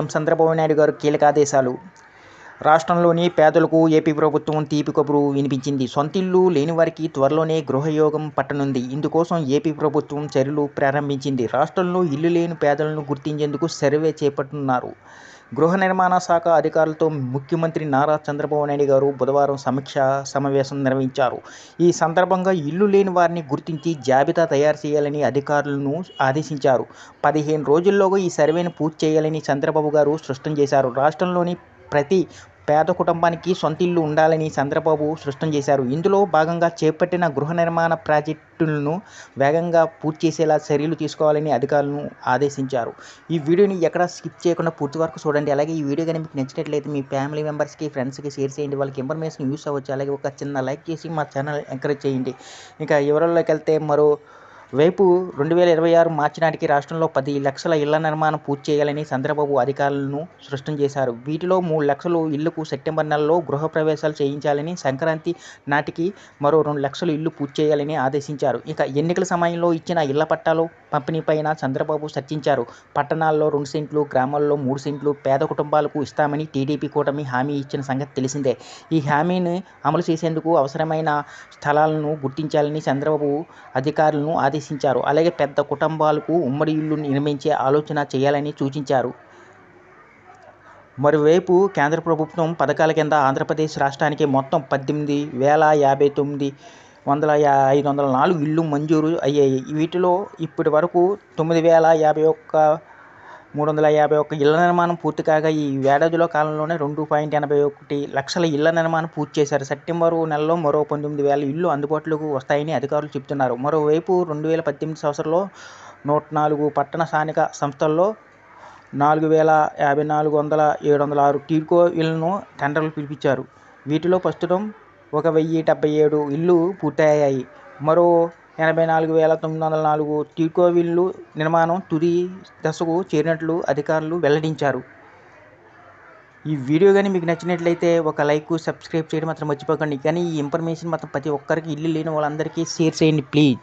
ఎం చంద్రబాబు నాయుడు గారు కీలక ఆదేశాలు. రాష్ట్రంలోని పేదలకు ఏపీ ప్రభుత్వం తీపి కబురు వినిపించింది. సొంతిల్లు లేని వారికి త్వరలోనే గృహయోగం పట్టనుంది. ఇందుకోసం ఏపీ ప్రభుత్వం చర్యలు ప్రారంభించింది. రాష్ట్రంలో ఇల్లు లేని పేదలను గుర్తించేందుకు సర్వే చేపట్టనున్నారు గృహ నిర్మాణ శాఖ అధికారులతో ముఖ్యమంత్రి నారా చంద్రబాబు నాయుడు గారు బుధవారం సమీక్ష సమావేశం నిర్వహించారు. ఈ సందర్భంగా ఇల్లు లేని వారిని గుర్తించి జాబితా తయారు చేయాలని అధికారులను ఆదేశించారు. పదిహేను రోజుల్లోగా ఈ సర్వేను పూర్తి చేయాలని చంద్రబాబు గారు స్పష్టం చేశారు. రాష్ట్రంలోని ప్రతి పేద కుటుంబానికి సొంత ఇల్లు ఉండాలని చంద్రబాబు స్పష్టం చేశారు. ఇందులో భాగంగా చేపట్టిన గృహ నిర్మాణ ప్రాజెక్టులను వేగంగా పూర్తి చేసేలా చర్యలు తీసుకోవాలని అధికారులను ఆదేశించారు. ఈ వీడియోని ఎక్కడ స్కిప్ చేయకుండా పూర్తి వరకు చూడండి. అలాగే ఈ వీడియో కానీ మీకు నచ్చినట్లయితే మీ ఫ్యామిలీ మెంబర్స్కి ఫ్రెండ్స్కి షేర్ చేయండి. వాళ్ళకి ఇన్ఫర్మేషన్ యూస్ అవ్వచ్చు. అలాగే ఒక చిన్న లైక్ చేసి మా ఛానల్ ఎంకరేజ్ చేయండి. ఇంకా వివరాల్లోకి వెళ్తే మరో వైపు రెండు వేల ఇరవై ఆరు మార్చి నాటికి రాష్ట్రంలో పది లక్షల ఇళ్ళ నిర్మాణం పూర్తి చేయాలని చంద్రబాబు అధికారులను స్పష్టం చేశారు. వీటిలో మూడు లక్షలు ఇళ్ళకు సెప్టెంబర్ నెలలో గృహప్రవేశాలు చేయించాలని సంక్రాంతి నాటికి మరో రెండు లక్షలు ఇల్లు పూర్తి చేయాలని ఆదేశించారు. ఇక ఎన్నికల సమయంలో ఇచ్చిన ఇళ్ళ పట్టాలు పంపిణీపైన చంద్రబాబు చర్చించారు. పట్టణాల్లో రెండు సెంట్లు గ్రామాల్లో మూడు సెంట్లు పేద కుటుంబాలకు ఇస్తామని టీడీపీ కూటమి హామీ ఇచ్చిన సంగతి తెలిసిందే. ఈ హామీని అమలు చేసేందుకు అవసరమైన స్థలాలను గుర్తించాలని చంద్రబాబు అధికారులను ఆదేశించారు. అలాగే పెద్ద కుటుంబాలకు ఉమ్మడి ఇల్లు నిర్మించే ఆలోచన చేయాలని సూచించారు. మరోవైపు కేంద్ర ప్రభుత్వం పథకాల కింద ఆంధ్రప్రదేశ్ రాష్ట్రానికి మొత్తం పద్దెనిమిది వేల యాభై తొమ్మిది వందల యా ఐదు వందల నాలుగు ఇళ్ళు మంజూరు అయ్యాయి. వీటిలో ఇప్పటి వరకు తొమ్మిది వేల యాభై ఒక్క మూడు వందల యాభై ఒక్క ఇళ్ళ నిర్మాణం పూర్తి కాగా ఈ ఏడాదిలో కాలంలోనే రెండు పాయింట్ ఎనభై ఒకటి లక్షల ఇళ్ళ నిర్మాణం పూర్తి చేశారు. సెప్టెంబరు నెలలో మరో పంతొమ్మిది వేల ఇళ్ళు అందుబాటులోకి వస్తాయని అధికారులు చెబుతున్నారు. మరోవైపు రెండు వేల పద్దెనిమిది సంవత్సరంలో నూట నాలుగు పట్టణ స్థానిక సంస్థల్లో నాలుగు వేల యాభై నాలుగు వందల ఏడు వందల ఆరు టీడ్కో ఇళ్ళను టెండర్లు పిలిపించారు. వీటిలో ప్రస్తుతం ఒక వెయ్యి డెబ్బై ఏడు ఇళ్ళు పూర్తయ్యాయి. మరో ఎనభై నాలుగు వేల తొమ్మిది వందల నాలుగు టీడ్కో నిర్మాణం తుది దశకు చేరినట్లు అధికారులు వెల్లడించారు. ఈ వీడియో కానీ మీకు నచ్చినట్లయితే ఒక లైక్ సబ్స్క్రైబ్ చేయడం మాత్రం మర్చిపోకండి. కానీ ఈ ఇన్ఫర్మేషన్ మాత్రం ప్రతి ఒక్కరికి ఇల్లు లేని వాళ్ళందరికీ షేర్ చేయండి ప్లీజ్.